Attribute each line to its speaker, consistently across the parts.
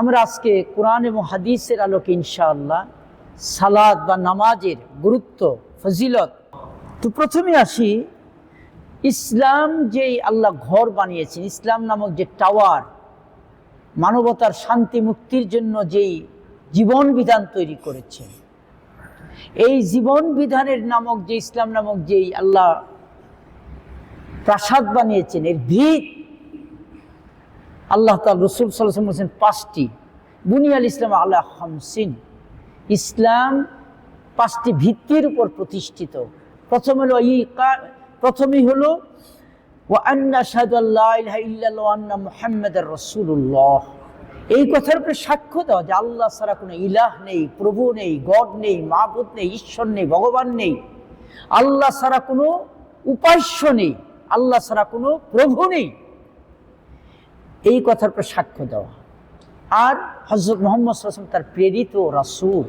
Speaker 1: আমরা আজকে কোরআন এবং হাদিসের আলোকে ইনশাআল্লাহ সালাদ বা নামাজের গুরুত্ব, ফজিলত তো প্রথমে আসি, ইসলাম যেই আল্লাহ ঘর বানিয়েছেন, ইসলাম নামক যে টাওয়ার, মানবতার শান্তি মুক্তির জন্য যেই জীবন বিধান তৈরি করেছেন, এই জীবন বিধানের নামক যে ইসলাম নামক যেই আল্লাহ প্রাসাদ বানিয়েছেন, এর ভিত আল্লাহ তাল রসুল সাল্লাম বলছেন পাঁচটি। বুনিয়াল ইসলাম আল্লাহ হামসিন ইসলাম পাঁচটি ভিত্তির উপর প্রতিষ্ঠিত। প্রথম হলো ই প্রথমেই হলো ও আন্না সাদুল্লাহ মুহাম্মদ রসুল্লাহ এই কথার উপরে সাক্ষ্য দেওয়া যে আল্লাহ ছাড়া কোনো ইলাহ নেই, প্রভু নেই, গড নেই মাহবুদ নেই, ঈশ্বর নেই, ভগবান নেই। আল্লাহ ছাড়া কোনো উপাস্য নেই, আল্লাহ ছাড়া কোনো প্রভু নেই। এই কথার উপর সাক্ষ্য দেওয়া। আর হজরত মোহাম্মদ তার প্রেরিত রাসুল।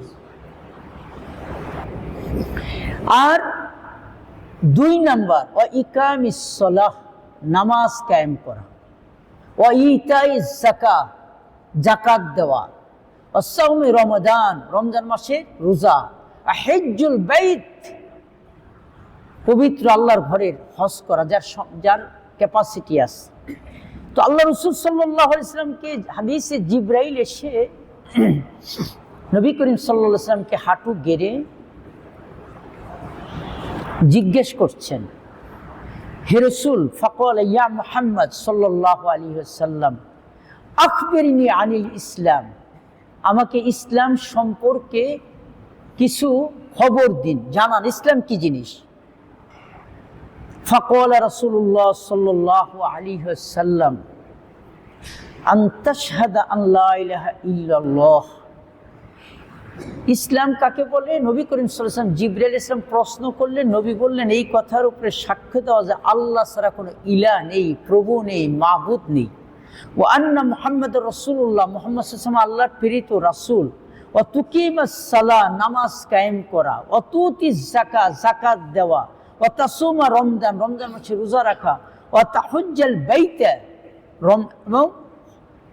Speaker 1: আর দুই নাম্বার ও ইকাম ইসলাহ নামাজ কায়েম করা। ও ইতাই জাকা জাকাত দেওয়া। ও সৌমি রমদান, রমজান মাসে রোজা। হেজ্জুল বাইত, পবিত্র আল্লাহর ঘরের হজ করা, যার যার ক্যাপাসিটি আছে। তো আল্লাহ রসুল সাল্লাহ ইসলামকে হাদিসে জিব্রাইল এসে নবী করিম সাল্লা ইসলামকে হাঁটু গেড়ে জিজ্ঞেস করছেন, হে রসুল, ফকল ইয়া মোহাম্মদ সাল্লাহ আলী সাল্লাম আখবেরিনী আনিল ইসলাম, আমাকে ইসলাম সম্পর্কে কিছু খবর দিন, জানান, ইসলাম কি জিনিস? ফকল রসুল্লাহ সাল্লাহ আলী সাল্লাম আন্তাশহাদা আল্লাহ ইলাহা ইল্লাল্লাহ। ইসলাম কাকে বলে? নবী করিম সাল্লাম জিব্রাইল ইসলাম প্রশ্ন করলেন, নবী বললেন, এই কথার উপরে সাক্ষ্য দেওয়া যে আল্লাহ ছাড়া কোনো ইলা নেই, প্রভু নেই মাহবুদ নেই। ও আন্না মোহাম্মদ রসুল্লাহ মোহাম্মদ সাল্লাম আল্লাহর প্রেরিত রাসুল। ও তুকিম সালা নামাজ কায়েম করা। ও তুতি জাকা জাকাত দেওয়া। ও তাসুমা রমজান রমজান মাসে রোজা রাখা। ও তাহজ্জাল বাইতে, রম, এবং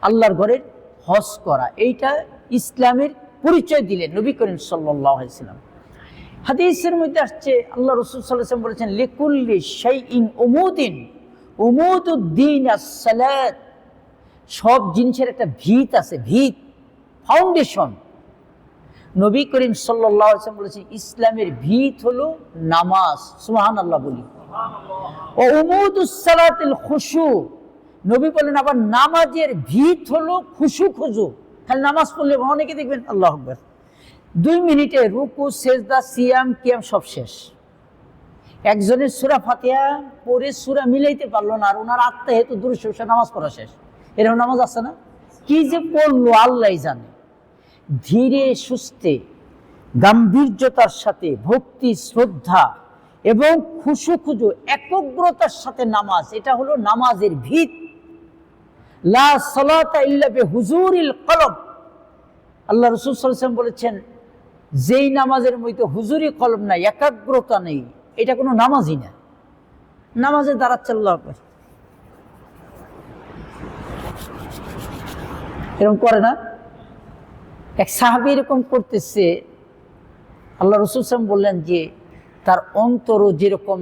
Speaker 1: আল্লাহর ঘরের হজ করা। এইটা ইসলামের পরিচয় দিলেন নবী করিম সাল্লাম। হাদিসের মধ্যে আসছে, আল্লাহ রসুল সাল্লাম বলেছেন, লিকুল্লি সেই ইন উমুদিন, উমুদুদ্দিন সব জিনিসের একটা ভিত আছে, ভিত ফাউন্ডেশন নবী করিম সাল্লাম বলেছেন, ইসলামের ভিত হলো নামাজ। সুহান আল্লাহ বলি খুশু। নবী বলেন, আবার নামাজের ভিত হলো খুশু খুজু। খালি নামাজ পড়লে অনেকে দেখবেন, আল্লাহ আকবর। দুই মিনিটে রুকু, সেজদা, সিয়াম, কিয়াম সব শেষ। একজনের সুরা ফাতিয়া পরে সুরা মিলাইতে পারল না, আর ওনার আত্মা হেতু দূর নামাজ পড়া শেষ। এরকম নামাজ আছে না? কি যে পড়ল আল্লাহ জানে। ধীরে সুস্থে, গাম্ভীর্যতার সাথে, ভক্তি, শ্রদ্ধা এবং খুশু খুজু একগ্রতার সাথে নামাজ। এটা হলো নামাজের ভিত। লা সালাতা হুজুরিল আল্লাহ রসুল সাল্লাম বলেছেন, যেই নামাজের মধ্যে হুজুরি কলম নাই, একাগ্রতা নেই, এটা কোনো নামাজই না। নামাজে দাঁড়াচ্ছে আল্লাহ এরকম করে না? এক সাহাবি এরকম করতেছে। আল্লাহ রসুল সালাম বললেন যে, তার অন্তরও যেরকম,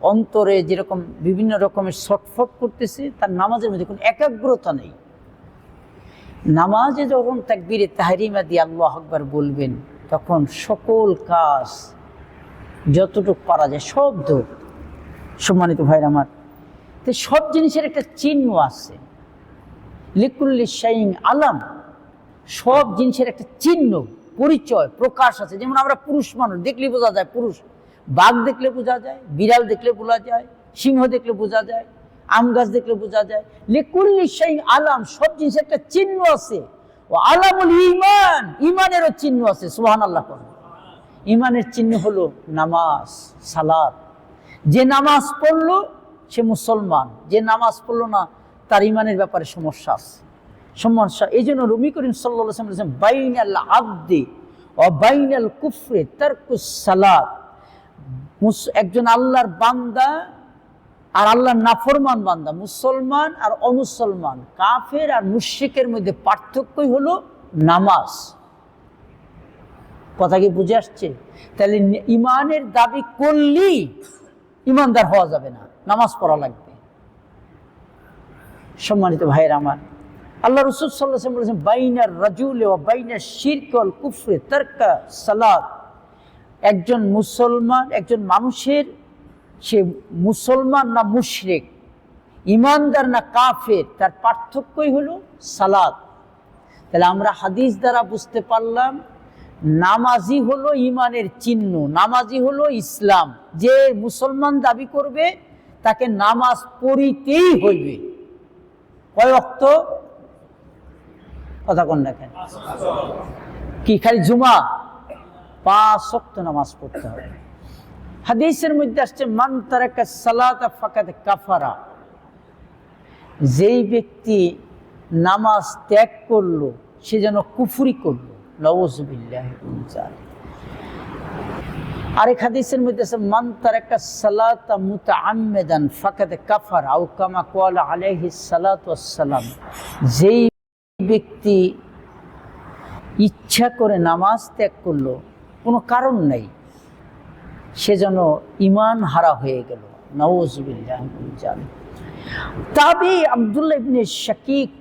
Speaker 1: অন্তরে যেরকম বিভিন্ন রকমের শটফট করতেছে, তার নামাজের মধ্যে কোনো একাগ্রতা নেই। নামাজে যখন তাকবিরে তাহারিমা দিয়ে আল্লাহ আকবার বলবেন, তখন সকল কাজ যতটুকু পারা যায় সব সম্মানিত ভাইর আমার, তো সব জিনিসের একটা চিহ্ন আছে। লিকুল্লি শাইং আলাম। সব জিনিসের একটা চিহ্ন, পরিচয়, প্রকাশ আছে। যেমন আমরা পুরুষ মানুষ দেখলে বোঝা যায় পুরুষ। বাঘ দেখলে বোঝা যায়, বিড়াল দেখলে বোঝা যায়, সিংহ দেখলে বোঝা যায়, আম গাছ দেখলে বোঝা যায়। লেকুল্লি সেই আলাম, সব জিনিসের একটা চিহ্ন আছে। ও আলামুল ইমান ইমানেরও চিহ্ন আছে সোহান আল্লাহ ইমানের চিহ্ন হলো নামাজ সালাদ যে নামাজ পড়ল, সে মুসলমান। যে নামাজ পড়ল না, তার ইমানের ব্যাপারে সমস্যা আছে। সমস্যা। এই জন্য রুমি করিম সাল্লাম বাইনাল আব্দে কুফরে একজন আল্লাহর বান্দা আর আল্লাহ নাফরমান বান্দা, মুসলমান আর অমুসলমান, কাফের আর মুশরিকের মধ্যে পার্থক্যই হলো নামাজ। কথা কি বুঝে আসছে? তাহলে ইমানের দাবি করলেই ইমানদার হওয়া যাবে না, নামাজ পড়া লাগবে। সম্মানিত ভাইয়ের আমার আল্লাহ রসুল সাল্লাহ বলেছেন বাইনার রাজুল ও বাইনার শিরকল কুফরে তর্কা সালাদ একজন মুসলমান, একজন মানুষের, সে মুসলমান না মুশরেক, ইমানদার না কাফের, তার পার্থক্যই হলো সালাদ তাহলে আমরা হাদিস দ্বারা বুঝতে পারলাম, নামাজি হলো ইমানের চিহ্ন, নামাজি হলো ইসলাম। যে মুসলমান দাবি করবে, তাকে নামাজ পড়িতেই হইবে। কয় অক্ত? কথা কন কি, খালি জুমা? পাঁচ অক্ত নামাজ পড়তে হবে। হাদিসের মধ্যে আসছে, মান ফাকাত কাফারা। যেই ব্যক্তি নামাজ ত্যাগ করল, সে যেন কুফুরি করল। আরেক হাদিসের মধ্যে আছে, মান তারাকা সালাতা মুতাআম্মিদান ফাকাত কাফার। আও কামা ক্বালা ওয়াসসালাম। যেই ব্যক্তি ইচ্ছা করে নামাজ ত্যাগ করলো কোনো কারণ নাই সে যেন ইমান হারা হয়ে গেল নওয়াজবিল্লাহ তবে আব্দুল্লাহ ইবনে শাকিক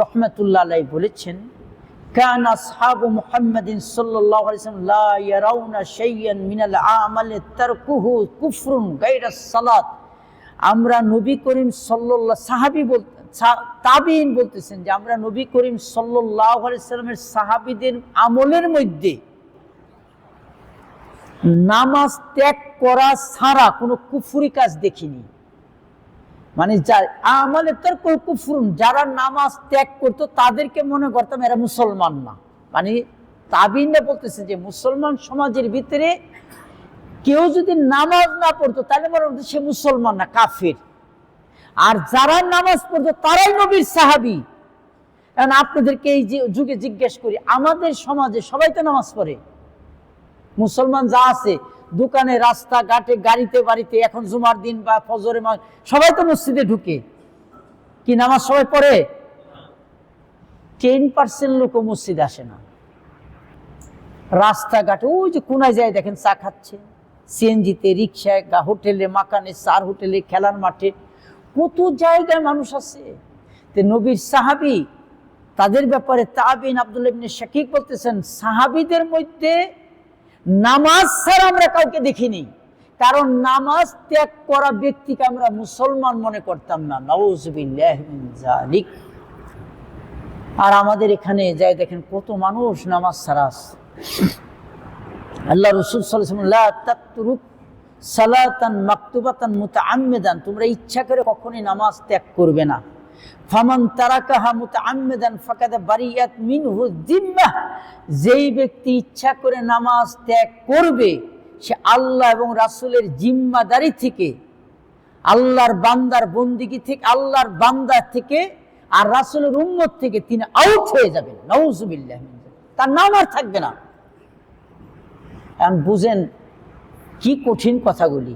Speaker 1: রহমতুল্লাহ আলাই বলেছেন كان أصحاب محمد صلى الله عليه وسلم لا يرون شيئا من العمل تركه كفر غير الصلاة আমরা নবী করিম সাল্লাল্লাহ সাহাবী বলতে তাবিন বলতেছেন যে আমরা নবী করিম সাল্লামের সাহাবীদের আমলের মধ্যে নামাজ ত্যাগ করা ছাড়া কোনো কুফুরি কাজ দেখিনি। মানে যার আমলে তোর কুফুরুন যারা নামাজ ত্যাগ করতো তাদেরকে মনে করতাম এরা মুসলমান না। মানে তাবিনরা বলতেছে যে মুসলমান সমাজের ভিতরে কেউ যদি নামাজ না পড়তো তাহলে মনে হতো সে মুসলমান না, কাফের। আর যারা নামাজ পড়তো তারাই নবীর সাহাবি। এখন আপনাদেরকে এই যে যুগে জিজ্ঞেস করি, আমাদের সমাজে সবাই তো নামাজ পড়ে। মুসলমান যা আছে, দোকানে রাস্তা ঘাটে গাড়িতে, বাড়িতে, এখন জুমার দিন বা ফজরে মা সবাই তো মসজিদে ঢুকে। কি নামাজ সবাই পড়ে? টেন পার্সেন্ট লোকও মসজিদে আসে না। রাস্তাঘাটে, ওই যে কোনায় যায়, দেখেন চা খাচ্ছে। সিএনজিতে, রিক্সায় হোটেলে, মাকানে, সার হোটেলে, খেলার মাঠে কত জায়গায় মানুষ আছে। তে নবীর সাহাবি, তাদের ব্যাপারে তাবিন আব্দুল্লাহ ইবনে শাকিক বলতেছেন, সাহাবিদের মধ্যে নামাজ ছাড়া আমরা কাউকে দেখিনি। কারণ নামাজ ত্যাগ করা ব্যক্তিকে আমরা মুসলমান মনে করতাম না। নওয়াজবিল্লাহ আর আমাদের এখানে যাই দেখেন কত মানুষ নামাজ ছাড়া। আল্লাহ রসুল সালাতান মাকতুবাতান মুতাআম্মিদান, তোমরা ইচ্ছা করে কখনই নামাজ ত্যাগ করবে না। ফামান তারাকাহা মুতাআম্মিদান ফাকাদ বারিয়াত মিনহু জিম্মাহ যেই ব্যক্তি ইচ্ছা করে নামাজ ত্যাগ করবে, সে আল্লাহ এবং রাসূলের জিম্মাদারি থেকে, আল্লাহর বান্দার বন্দিগি থেকে, আল্লাহর বান্দার থেকে আর রাসূলের উম্মত থেকে তিনি আউট হয়ে যাবেন। নাউজুবিল্লাহ তার নাম আর থাকবে না। বুঝেন কি কঠিন কথাগুলি।